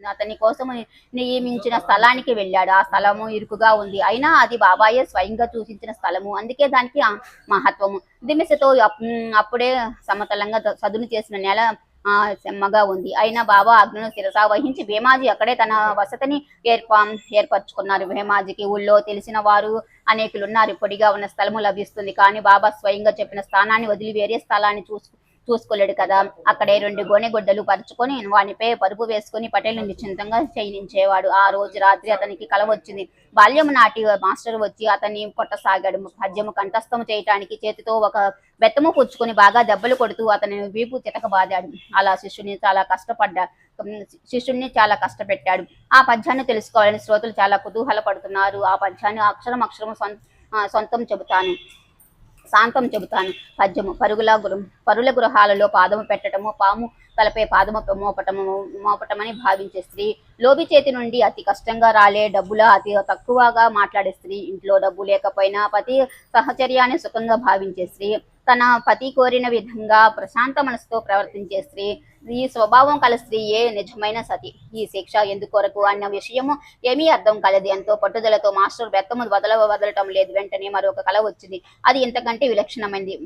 అతని కోసం నియమించిన స్థలానికి వెళ్ళాడు. ఆ స్థలము ఇరుకుగా ఉంది. అయినా అది బాబాయే స్వయంగా సూచించిన స్థలము. అందుకే దానికి మహత్వము. దిమిసతో అప్పుడే సమతలంగా చదును చేసిన నేల ఆ సెమ్మగా ఉంది. అయినా బాబా ఆజ్ఞను శిరసా వహించి భీమాజీ అక్కడే తన వసతిని ఏర్పా ఏర్పరచుకున్నారు. భీమాజీకి ఊళ్ళో తెలిసిన వారు అనేకులు ఉన్నారు పొడిగా ఉన్న స్థలము లభిస్తుంది. కానీ బాబా స్వయంగా చెప్పిన స్థానాన్ని వదిలి వేరే స్థలాన్ని చూసుకు చూసుకోలేడు కదా. అక్కడే రెండు గోనెగొడ్డలు పరుచుకొని వానిపై పరుపు వేసుకొని పటేల్ నిశ్చింతంగా చేయనించేవాడు ఆ రోజు రాత్రి అతనికి కల వచ్చింది. బాల్యం నాటి మాస్టర్ వచ్చి అతన్ని కొట్టసాగాడు. పద్యము కంఠస్థము చేయటానికి చేతితో ఒక బెత్తము పుచ్చుకొని బాగా దెబ్బలు కొడుతూ అతని వీపు చితకబాదాడు అలా శిష్యుని చాలా కష్టపడ్డా. శిష్యుణ్ణి చాలా కష్టపెట్టాడు. ఆ పద్యాన్ని తెలుసుకోవాలని శ్రోతలు చాలా కుతూహల పడుతున్నారు ఆ పద్యాన్ని అక్షరం అక్షరం సొం- సొంతం చెబుతాను. శాంతం చెబుతాను. పద్యము పరుగుల గురు పరుల గృహాలలో పాదము పెట్టడము పాము తలపై పాదము మోపటము మోపటమని భావించే స్త్రీ లోబి చేతి నుండి అతి కష్టంగా రాలే డబ్బుల అతి తక్కువగా మాట్లాడే స్త్రీ ఇంట్లో డబ్బు లేకపోయినా పతి సహచర్యాన్ని సుఖంగా భావించే స్త్రీ తన పతి కోరిన విధంగా ప్రశాంత మనసుతో ప్రవర్తించే స్త్రీ ఈ స్వభావం కల స్త్రీయే నిజమైన సతి. ఈ శిక్ష ఎందుకొరకు అన్న విషయము ఏమీ అర్థం కాలేదు. ఎంతో పట్టుదలతో మాస్టర్ బెత్తము వదల వదలటం లేదు. వెంటనే మరొక కళ వచ్చింది. అది ఇంతకంటే విలక్షణమైంది.